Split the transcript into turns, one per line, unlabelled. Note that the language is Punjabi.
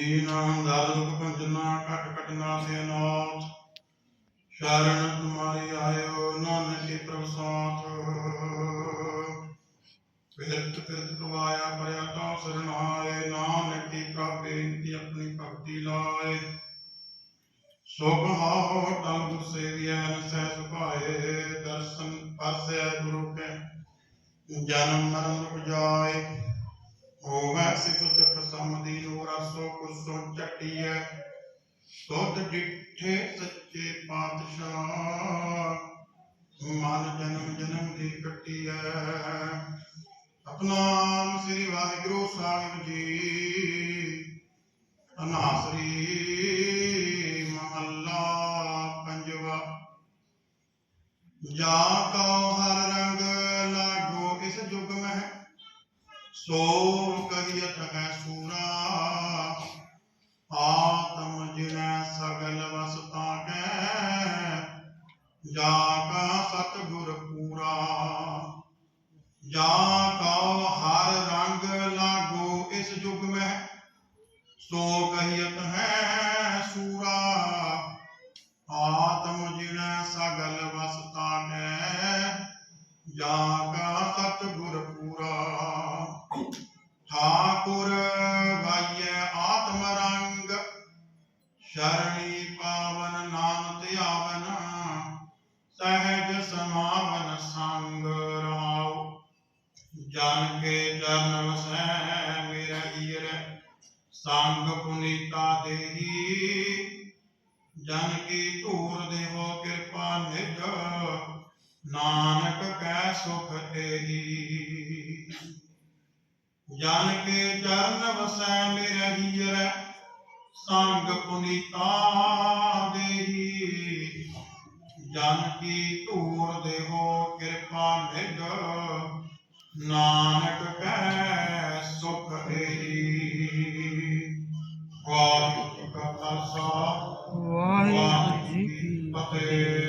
ਦੀਨ ਦਾਦੁਕ ਪੰਜਨਾ ਕਟ ਕਟ ਨਾ ਸੇ ਨਾਥ ਸ਼ਰਨ ਤੁਮਾਰੀ ਆਇਓ, ਨਾਨਕੇ ਪ੍ਰਭ ਸਾਥ। ਵਿਰਤ ਫਿਰਤ ਤੁਮਾਇਆ ਪਰਿਆ ਤਾ ਸਰਣ ਆਏ, ਨਾਨਕੀ ਪ੍ਰਭ ਬੇਨਤੀ ਆਪਣੀ ਭਗਤੀ ਲਾਏ। ਸੋਭ ਮਾਹੋ ਤਨ ਸੇਵਿਆ ਨਸੈ ਸੁਭਾਏ, ਦਰਸ਼ਨ ਪਾਸਿਆ ਗੁਰੂ ਕੇ, ਜਨਮ ਮਰਨ ਰੁਕ ਜਾਏ। ਹੋਵੇ ਸਿਤ ਤਕ ਸਮਦੀਨ ਰਸੋ ਕੁਸੋ ਚੱਟੀਐ, ਸੁਧ ਡਿਠੇ ਸੱਚੇ ਪਾਤਸ਼ਾਹ। ਮਨ ਜਨਮ ਜਨਮ ਦੀ ਕੱਟੀਐ। ਸਤਨਾਮ ਸ੍ਰੀ ਵਾਹਿਗੁਰੂ ਸਾਹਿਬ ਜੀ। ਅਨਾਸਰੀ ਮਹੱਲਾ ਪੰਜਵਾ। ਜਾ ਕਉ ਹਰ शोकर्यतः सूरा आत्म जिन सगल वसता के, जाका सतगुर पूरा। जाका हर रंग लागो इस युग में सो कहियत है सूरा। आत्म जिन सगल वसता के, जाका सतगुर पूरा ਸ਼ਰਣੀ ਪਾਵਨ ਨਾਮ ਧਿਆਵਨ ਸਹਿਜ ਸਮਾਵਨ ਸੰਗ ਰਹਾਉ ਜਨ ਕੇ ਜਨ ਵਸੈ ਮੇਰਾ ਹੀਰ, ਸੰਗ ਪੁਨੀਤਾ ਦੇਹੀ। ਜਨ ਕੀ ਧੂਰ ਦੇਵੋ ਕਿਰਪਾ ਨਿਜ, ਨਾਨਕ ਕੈ ਸੁਖ ਦੇਹੀ ਜਨ ਕੇ ਚਰਨ ਵਸੈ ਮੇਰਾ ਹੀਰ ਸੰਗ ਪੁਨੀਤਾ ਦੇਹੀ ਜਨ ਕੀ ਧੂਰ ਦੇਵੋ ਕਿਰਪਾ ਨਿਜ। ਨਾਨਕ ਕੈ ਸੁਖ ਏਹੀ ਵਾਹਿਗੁਰੂ ਕਾ ਖਾਲਸਾ।
ਵਾਹਿਗੁਰੂ ਜੀ ਕੀ
ਫਤਿਹ।